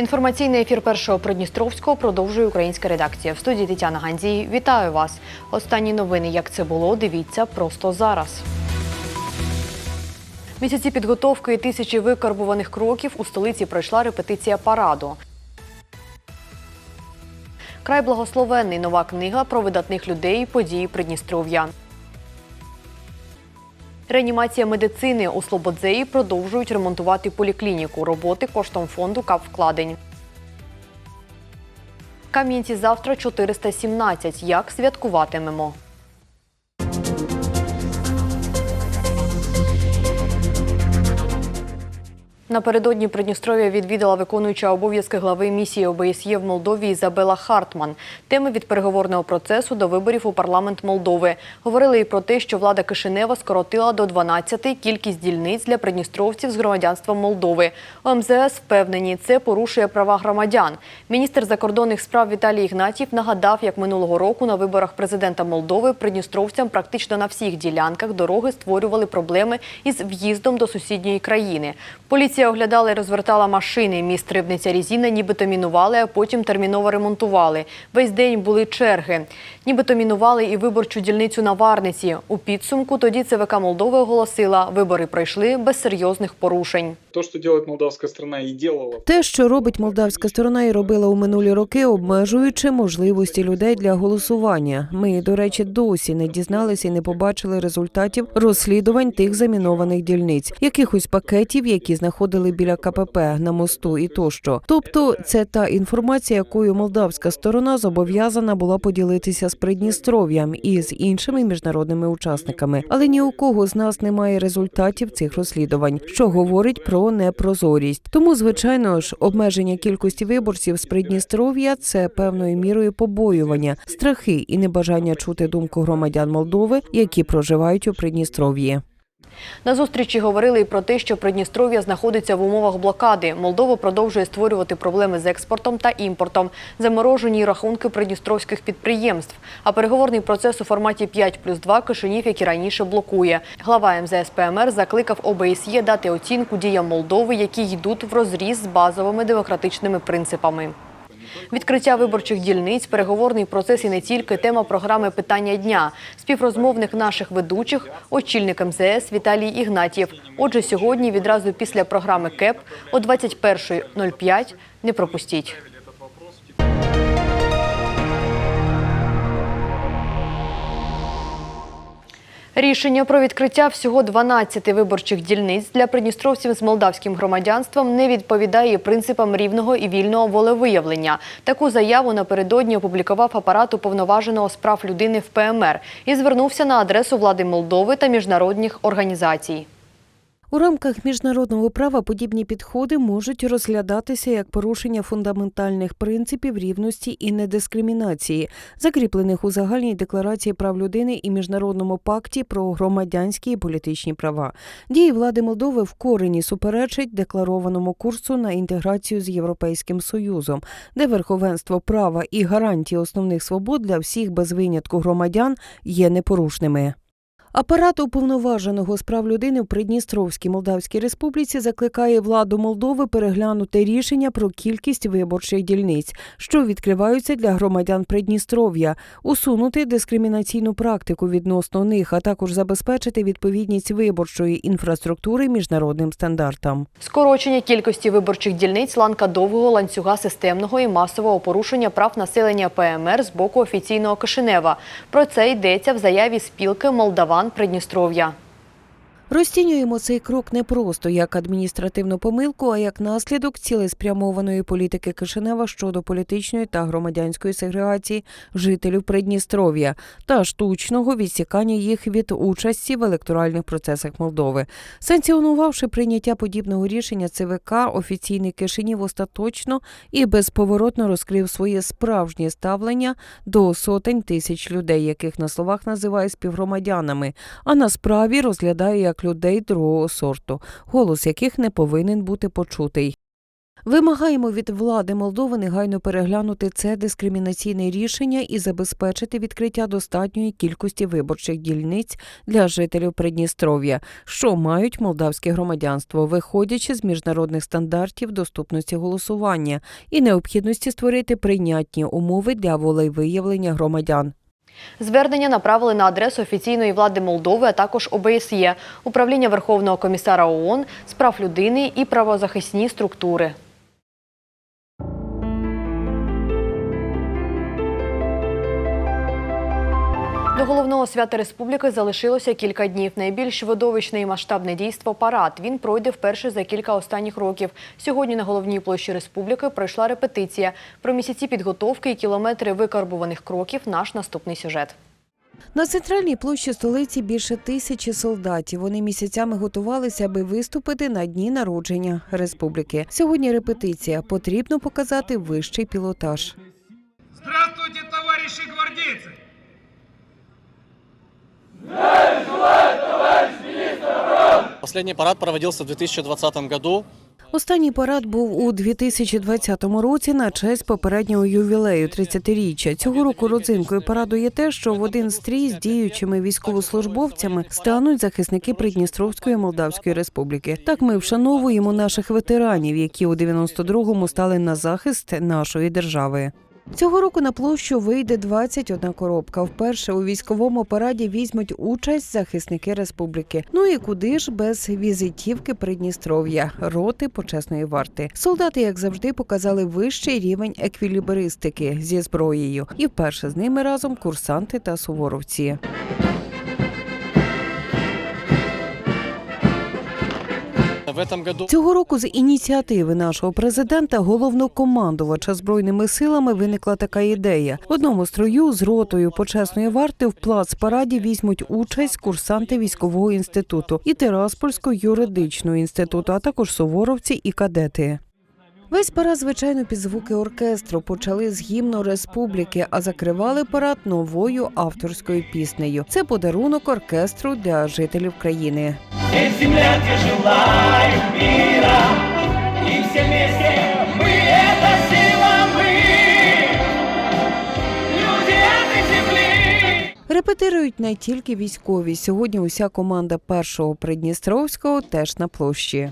Інформаційний ефір першого Придністровського продовжує українська редакція. В студії Тетяна Гандзій. Вітаю вас. Останні новини, як це було, дивіться просто зараз. Місяці підготовки і тисячі викарбуваних кроків у столиці пройшла репетиція параду. Край благословенний нова книга про видатних людей події Придністров'я. Реанімація медицини у Слободзеї продовжують ремонтувати поліклініку. Роботи коштом фонду капвкладень. Кам'янці завтра 417. Як святкуватимемо? Напередодні Придністров'я відвідала виконуюча обов'язки глави місії ОБСЄ в Молдові Ізабела Хартман. Теми від переговорного процесу до виборів у парламент Молдови. Говорили і про те, що влада Кишинева скоротила до 12 кількість дільниць для придністровців з громадянством Молдови. У МЗС впевнені, це порушує права громадян. Міністр закордонних справ Віталій Ігнатів нагадав, як минулого року на виборах президента Молдови придністровцям практично на всіх ділянках дороги створювали проблеми із в'їздом до сусідньої країни. Поліція оглядала і розвертала машини. Міст Рибниця Різіна нібито мінували, а потім терміново ремонтували. Весь день були черги. Нібито мінували і виборчу дільницю на Варниці. У підсумку тоді ЦВК Молдови оголосила, вибори пройшли без серйозних порушень. То, что делает молдавская страна и Те, що робить молдавська сторона і робила у минулі роки, обмежуючи можливості людей для голосування. Ми, до речі, досі не дізналися і не побачили результатів розслідувань тих замінованих дільниць, якихось пакетів, які знаходили біля КПП на мосту і тощо. Тобто, це та інформація, якою молдавська сторона зобов'язана була поділитися з Придністров'ям і з іншими міжнародними учасниками. Але ні у кого з нас немає результатів цих розслідувань, що говорить про непрозорість. Тому, звичайно ж, обмеження кількості виборців з Придністров'я це певною мірою побоювання, страхи і небажання чути думку громадян Молдови, які проживають у Придністров'ї. На зустрічі говорили і про те, що Придністров'я знаходиться в умовах блокади. Молдова продовжує створювати проблеми з експортом та імпортом, заморожені рахунки придністровських підприємств. А переговорний процес у форматі 5 плюс 2 Кишинів, як і раніше, блокує. Глава МЗС ПМР закликав ОБСЄ дати оцінку діям Молдови, які йдуть в розріз з базовими демократичними принципами. Відкриття виборчих дільниць, переговорний процес і не тільки тема програми питання дня. Співрозмовник наших ведучих, очільник МЗС Віталій Ігнатів. Отже, сьогодні, відразу після програми КЕП о 21.05 не пропустіть. Рішення про відкриття всього 12 виборчих дільниць для придністровців з молдавським громадянством не відповідає принципам рівного і вільного волевиявлення. Таку заяву напередодні опублікував апарат уповноваженого з прав людини в ПМР і звернувся на адресу влади Молдови та міжнародних організацій. У рамках міжнародного права подібні підходи можуть розглядатися як порушення фундаментальних принципів рівності і недискримінації, закріплених у загальній декларації прав людини і міжнародному пакті про громадянські і політичні права. Дії влади Молдови в корені суперечать декларованому курсу на інтеграцію з Європейським Союзом, де верховенство права і гарантії основних свобод для всіх без винятку громадян є непорушними. Апарат уповноваженого з прав людини в Придністровській Молдавській Республіці закликає владу Молдови переглянути рішення про кількість виборчих дільниць, що відкриваються для громадян Придністров'я, усунути дискримінаційну практику відносно них, а також забезпечити відповідність виборчої інфраструктури міжнародним стандартам. Скорочення кількості виборчих дільниць ланка довгого ланцюга системного і масового порушення прав населення ПМР з боку офіційного Кишинева. Про це йдеться в заяві спілки Молдаван Придністров'я. Розцінюємо цей крок не просто як адміністративну помилку, а як наслідок цілеспрямованої політики Кишинева щодо політичної та громадянської сегрегації жителів Придністров'я та штучного відсікання їх від участі в електоральних процесах Молдови. Санкціонувавши прийняття подібного рішення ЦВК, офіційний Кишинів остаточно і безповоротно розкрив своє справжнє ставлення до сотень тисяч людей, яких на словах називає співгромадянами, а на справі розглядає як людей другого сорту, голос яких не повинен бути почутий. Вимагаємо від влади Молдови негайно переглянути це дискримінаційне рішення і забезпечити відкриття достатньої кількості виборчих дільниць для жителів Придністров'я, що мають молдавське громадянство, виходячи з міжнародних стандартів доступності голосування і необхідності створити прийнятні умови для волевиявлення громадян. Звернення направили на адресу офіційної влади Молдови, а також ОБСЄ, Управління Верховного комісара ООН справ людини і правозахисні структури. До головного свята республіки залишилося кілька днів. Найбільш видовищне і масштабне дійство парад. Він пройде вперше за кілька останніх років. Сьогодні на головній площі республіки пройшла репетиція. Про місяці підготовки і кілометри викарбуваних кроків наш наступний сюжет. На центральній площі столиці більше тисячі солдатів. Вони місяцями готувалися, аби виступити на дні народження республіки. Сьогодні репетиція. Потрібно показати вищий пілотаж. Здравствуйте, товарищи гвардейцы! Последний парад проводился в 2020 году. Останній парад був у 2020 році на честь попереднього ювілею 30-річчя. Цього року родзинкою параду є те, що в один стрій з діючими військовослужбовцями стануть захисники Придністровської Молдавської Республіки. Так ми вшановуємо наших ветеранів, які у 92-му стали на захист нашої держави. Цього року на площу вийде 21 коробка. Вперше у військовому параді візьмуть участь захисники республіки. Ну і куди ж без візитівки Придністров'я, роти почесної варти. Солдати, як завжди, показали вищий рівень еквілібристики зі зброєю, і вперше з ними разом курсанти та суворовці. Цього року з ініціативи нашого президента, головнокомандувача збройними силами, виникла така ідея. В одному строю з ротою почесної варти в плац параді візьмуть участь курсанти військового інституту і Тираспольського юридичного інституту, а також суворовці і кадети. Весь парад, звичайно, під звуки оркестру почали з гімну республіки, а закривали парад новою авторською піснею. Це подарунок оркестру для жителів країни. Здесь земля, где желаю мира, и все вместе мы это сила мы, люди этой земли. Репетирують не тільки військові. Сьогодні уся команда першого Придністровського теж на площі.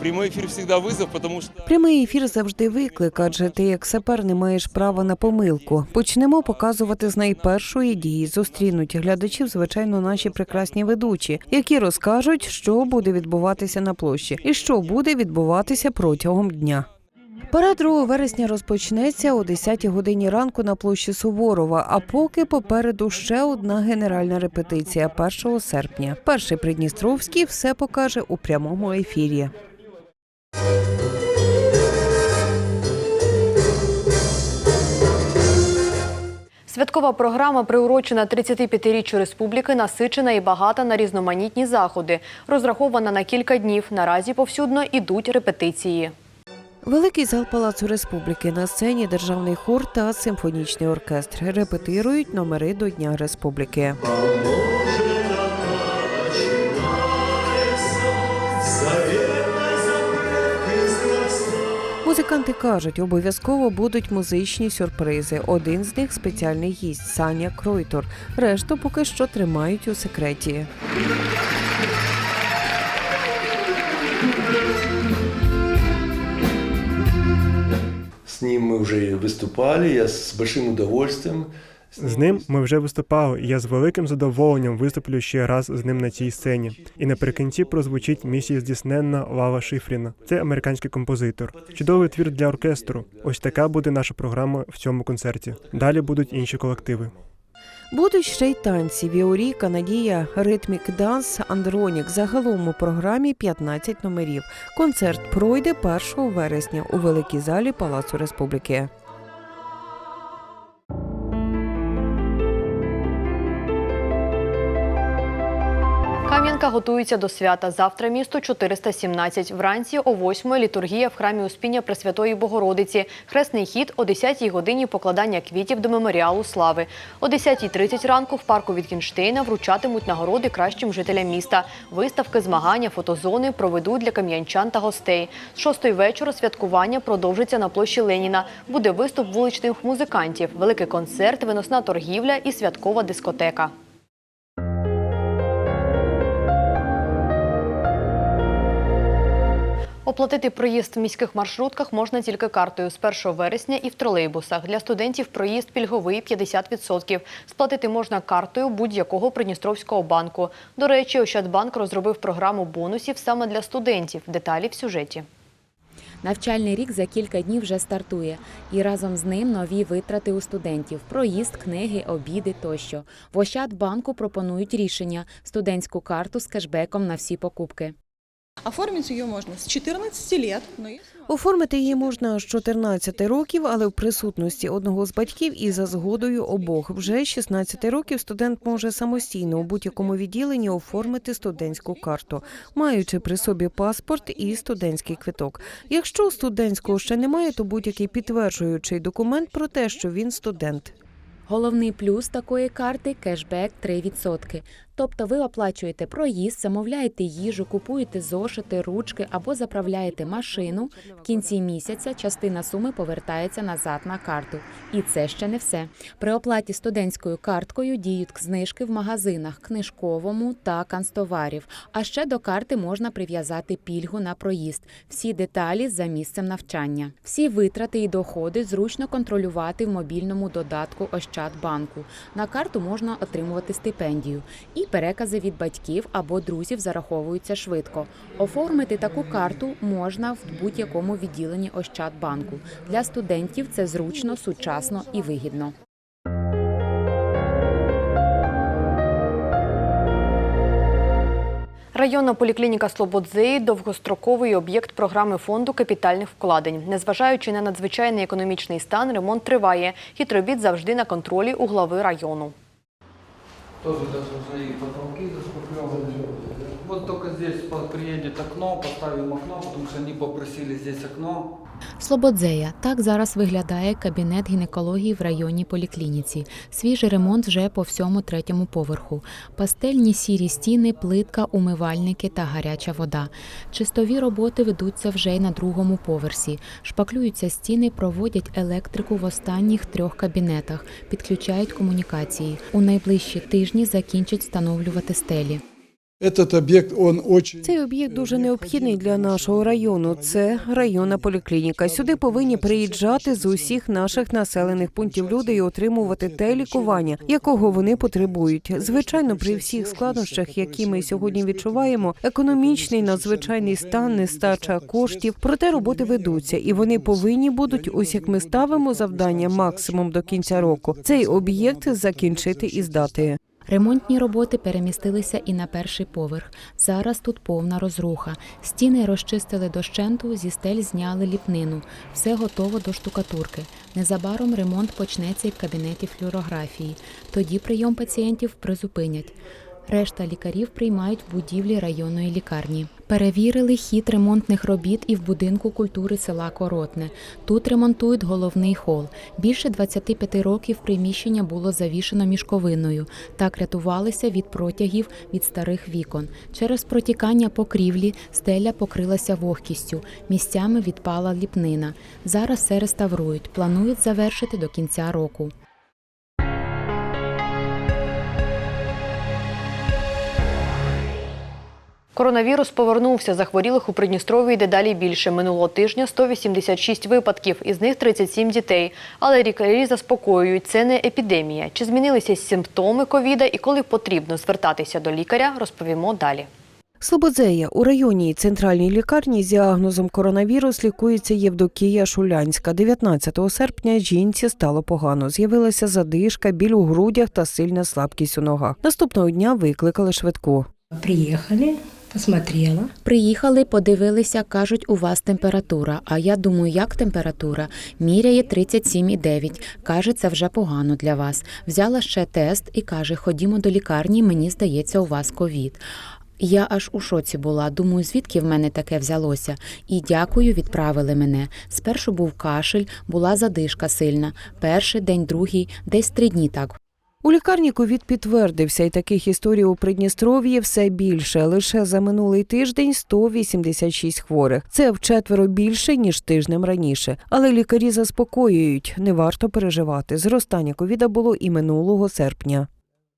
Прямой эфир всегда вызов, потому что Прямий ефір завжди виклик, адже ти як сапер не маєш права на помилку. Почнемо показувати з найпершої дії. Зустрінуть глядачів, звичайно, наші прекрасні ведучі, які розкажуть, що буде відбуватися на площі і що буде відбуватися протягом дня. Парад 2 вересня розпочнеться о 10 годині ранку на площі Суворова. А поки попереду ще одна генеральна репетиція 1 серпня. Перший Придністровський все покаже у прямому ефірі. Святкова програма, приурочена 35-річчю республіки, насичена і багата на різноманітні заходи. Розрахована на кілька днів. Наразі повсюдно ідуть репетиції. Великий зал Палацу Республіки на сцені державний хор та симфонічний оркестр репетирують номери до Дня Республіки. Музиканти кажуть, обов'язково будуть музичні сюрпризи. Один з них спеціальний гість Саня Кройтор. Решту поки що тримають у секреті. С ним мы уже выступали, я с большим удовольствием. З ним ми вже виступали, і я з великим задоволенням виступлю ще раз з ним на цій сцені. І наприкінці прозвучить місія здійсненна Лава Шифріна. Це американський композитор. Чудовий твір для оркестру. Ось така буде наша програма в цьому концерті. Далі будуть інші колективи. Будуть ще й танці, Віоріка, Надія, Ритмік Данс, Андронік. Загалом у програмі 15 номерів. Концерт пройде 1 вересня у великій залі Палацу Республіки. Кам'янка готується до свята. Завтра місто 417. Вранці о 8 літургія в храмі Успіння Пресвятої Богородиці. Хресний хід о 10 годині покладання квітів до меморіалу слави. О 10.30 ранку в парку Вітгенштейна вручатимуть нагороди кращим жителям міста. Виставки, змагання, фотозони проведуть для кам'янчан та гостей. З 6 вечора святкування продовжиться на площі Леніна. Буде виступ вуличних музикантів, великий концерт, виносна торгівля і святкова дискотека. Оплатити проїзд в міських маршрутках можна тільки картою з 1 вересня і в тролейбусах. Для студентів проїзд пільговий 50%. Сплатити можна картою будь-якого Придністровського банку. До речі, Ощадбанк розробив програму бонусів саме для студентів. Деталі в сюжеті. Навчальний рік за кілька днів вже стартує, і разом з ним нові витрати у студентів: проїзд, книги, обіди тощо. В Ощадбанку пропонують рішення студентську карту з кешбеком на всі покупки. Оформить ее можно с 14 лет, но Оформити її можна з 14 років, але в присутності одного з батьків і за згодою обох. Вже з 16 років студент може самостійно у будь-якому відділенні оформити студентську карту, маючи при собі паспорт і студентський квиток. Якщо студентського ще немає, то будь-який підтверджуючий документ про те, що він студент. Головний плюс такої карти кешбек 3%. Тобто ви оплачуєте проїзд, замовляєте їжу, купуєте зошити, ручки або заправляєте машину. В кінці місяця частина суми повертається назад на карту. І це ще не все. При оплаті студентською карткою діють знижки в магазинах книжковому та канцтоварів. А ще до карти можна прив'язати пільгу на проїзд. Всі деталі за місцем навчання. Всі витрати і доходи зручно контролювати в мобільному додатку Ощадбанку. На карту можна отримувати стипендію. І перекази від батьків або друзів зараховуються швидко. Оформити таку карту можна в будь-якому відділенні Ощадбанку. Для студентів це зручно, сучасно і вигідно. Районна поліклініка Слободзеї – довгостроковий об'єкт програми фонду капітальних вкладень. Незважаючи на надзвичайний економічний стан, ремонт триває. Хід завжди на контролі у глави району. Тоже даже свои потолки заскуплёваны. Вот только здесь приедет окно, поставим окно, потому что они попросили здесь окно. Слободзея. Так зараз виглядає кабінет гінекології в районній поліклініці. Свіжий ремонт вже по всьому третьому поверху. Пастельні сірі стіни, плитка, умивальники та гаряча вода. Чистові роботи ведуться вже й на другому поверсі. Шпаклюються стіни, проводять електрику в останніх трьох кабінетах, підключають комунікації. У найближчі тижні закінчать встановлювати стелі. Этот он очень... Цей об'єкт дуже необхідний для нашого району. Це районна поліклініка. Сюди повинні приїжджати з усіх наших населених пунктів люди і отримувати те лікування, якого вони потребують. Звичайно, при всіх складнощах, які ми сьогодні відчуваємо, економічний надзвичайний стан, нестача коштів. Проте роботи ведуться, і вони повинні будуть, ось як ми ставимо завдання максимум до кінця року. Цей об'єкт закінчити і здати. Ремонтні роботи перемістилися і на перший поверх. Зараз тут повна розруха. Стіни розчистили дощенту, зі стель зняли ліпнину. Все готово до штукатурки. Незабаром ремонт почнеться і в кабінеті флюорографії. Тоді прийом пацієнтів призупинять. Решта лікарів приймають в будівлі районної лікарні. Перевірили хід ремонтних робіт і в будинку культури села Коротне. Тут ремонтують головний хол. Більше 25 років приміщення було завішено мішковиною. Так рятувалися від протягів від старих вікон. Через протікання покрівлі стеля покрилася вогкістю. Місцями відпала ліпнина. Зараз все реставрують. Планують завершити до кінця року. Коронавірус повернувся. Захворілих у Придністров'ї дедалі більше. Минулого тижня 186 випадків, із них 37 дітей. Але лікарі заспокоюють, це не епідемія. Чи змінилися симптоми ковіда і коли потрібно звертатися до лікаря, розповімо далі. Слободзея у районній центральній лікарні з діагнозом коронавірус лікується Євдокія Шулянська. 19 серпня жінці стало погано. З'явилася задишка, біль у грудях та сильна слабкість у ногах. Наступного дня викликали швидку. Приїхали, посмотрела. Приїхали, подивилися, кажуть, у вас температура. А я думаю, як температура? Міряє 37,9. Каже, це вже погано для вас. Взяла ще тест і каже, ходімо до лікарні, мені здається, у вас ковід. Я аж у шоці була. Думаю, звідки в мене таке взялося. І дякую, відправили мене. Спершу був кашель, була задишка сильна. Перший день, другий, десь три дні так. У лікарні ковід підтвердився, і таких історій у Придністров'ї все більше. Лише за минулий тиждень 186 хворих. Це вчетверо більше ніж тижнем раніше. Але лікарі заспокоюють, не варто переживати. Зростання ковіда було і минулого серпня.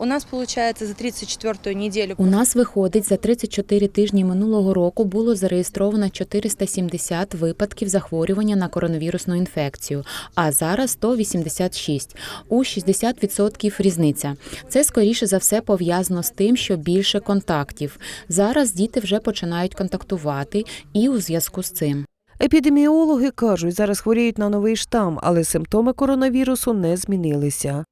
У нас получается за 34 неделю. У нас виходить за 34 тижні минулого року було зареєстровано 470 випадків захворювання на коронавірусну інфекцію, а зараз 186. У 60% різниця. Це скоріше за все пов'язано з тим, що більше контактів. Зараз діти вже починають контактувати, і у зв'язку з цим. Епідеміологи кажуть, зараз хворіють на новий штам, але симптоми коронавірусу не змінилися.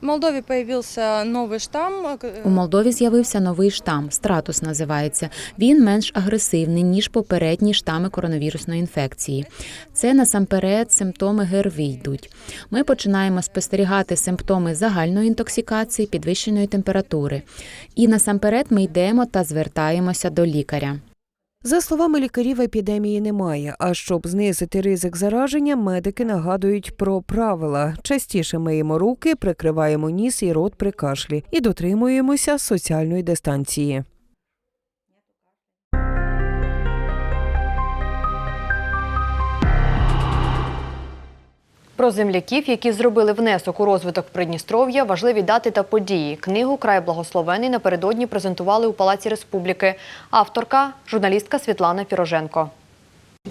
В Молдове появился новый штамм. У Молдові з'явився новий штам, стратус називається. Він менш агресивний ніж попередні штами коронавірусної інфекції. Це насамперед симптоми ГРВІ йдуть. Ми починаємо спостерігати симптоми загальної інтоксикації, підвищеної температури. І насамперед ми йдемо та звертаємося до лікаря. За словами лікарів, епідемії немає. А щоб знизити ризик зараження, медики нагадують про правила. Частіше миємо руки, прикриваємо ніс і рот при кашлі і дотримуємося соціальної дистанції. Про земляків, які зробили внесок у розвиток Придністров'я, важливі дати та події. Книгу Край благословений напередодні презентували у Палаці Республіки. Авторка журналістка Світлана Піроженко.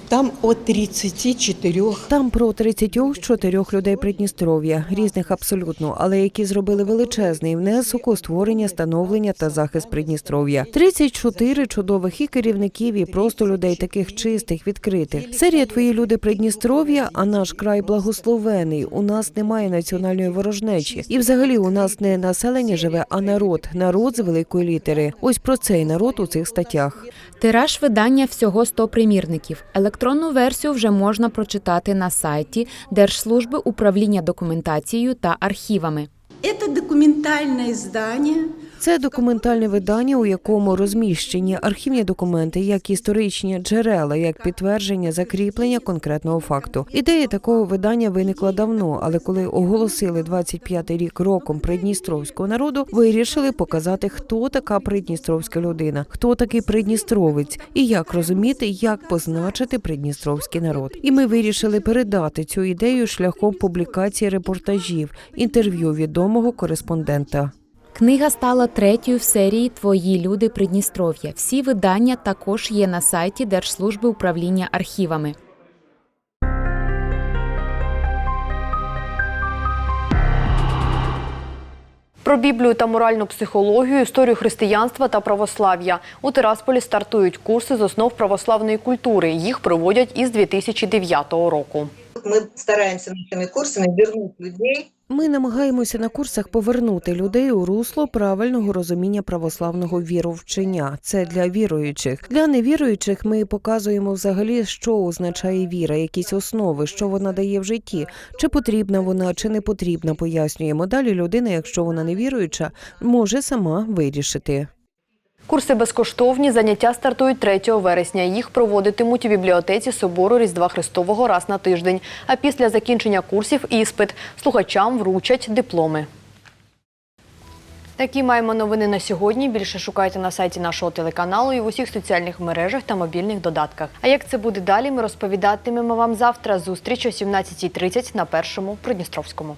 Там от 34. Там про 34 людей Придністров'я, різних абсолютно, але які зробили величезний внесок у створення, становлення та захист Придністров'я. 34 чудових і керівників, і просто людей таких чистих, відкритих. Серія твої люди Придністров'я, а наш край благословений. У нас немає національної ворожнечі, і взагалі у нас не населення живе, а народ. Народ з великої літери. Ось про цей народ у цих статтях. Тираж видання всього 100 примірників. Електронну версію вже можна прочитати на сайті Держслужби управління документацією та архівами. Це документальне издание. Це документальне видання, у якому розміщені архівні документи, як історичні джерела, як підтвердження закріплення конкретного факту. Ідея такого видання виникла давно, але коли оголосили 25-й рік роком придністровського народу, вирішили показати, хто така придністровська людина, хто такий придністровець і як розуміти, як позначити придністровський народ. І ми вирішили передати цю ідею шляхом публікації репортажів, інтерв'ю відомого кореспондента. Книга стала третьою в серії Твої люди Придністров'я. Всі видання також є на сайті Держслужби управління архівами. Про Біблію та моральну психологію, історію християнства та православ'я. У Тирасполі стартують курси з основ православної культури. Їх проводять із 2009 року. Мы стараемся нашими курсами вернуть людей Ми намагаємося на курсах повернути людей у русло правильного розуміння православного віровчення. Це для віруючих. Для невіруючих ми показуємо взагалі, що означає віра, якісь основи, що вона дає в житті, чи потрібна вона, чи не потрібна. Пояснюємо. Далі людина, якщо вона не віруюча, може сама вирішити. Курси безкоштовні. Заняття стартують 3 вересня. Їх проводитимуть у бібліотеці собору Різдва Христового раз на тиждень. А після закінчення курсів іспит слухачам вручать дипломи. Такі маємо новини на сьогодні. Більше шукайте на сайті нашого телеканалу і в усіх соціальних мережах та мобільних додатках. А як це буде далі, ми розповідатимемо вам завтра. Зустріч о 17.30 на першому Придністровському.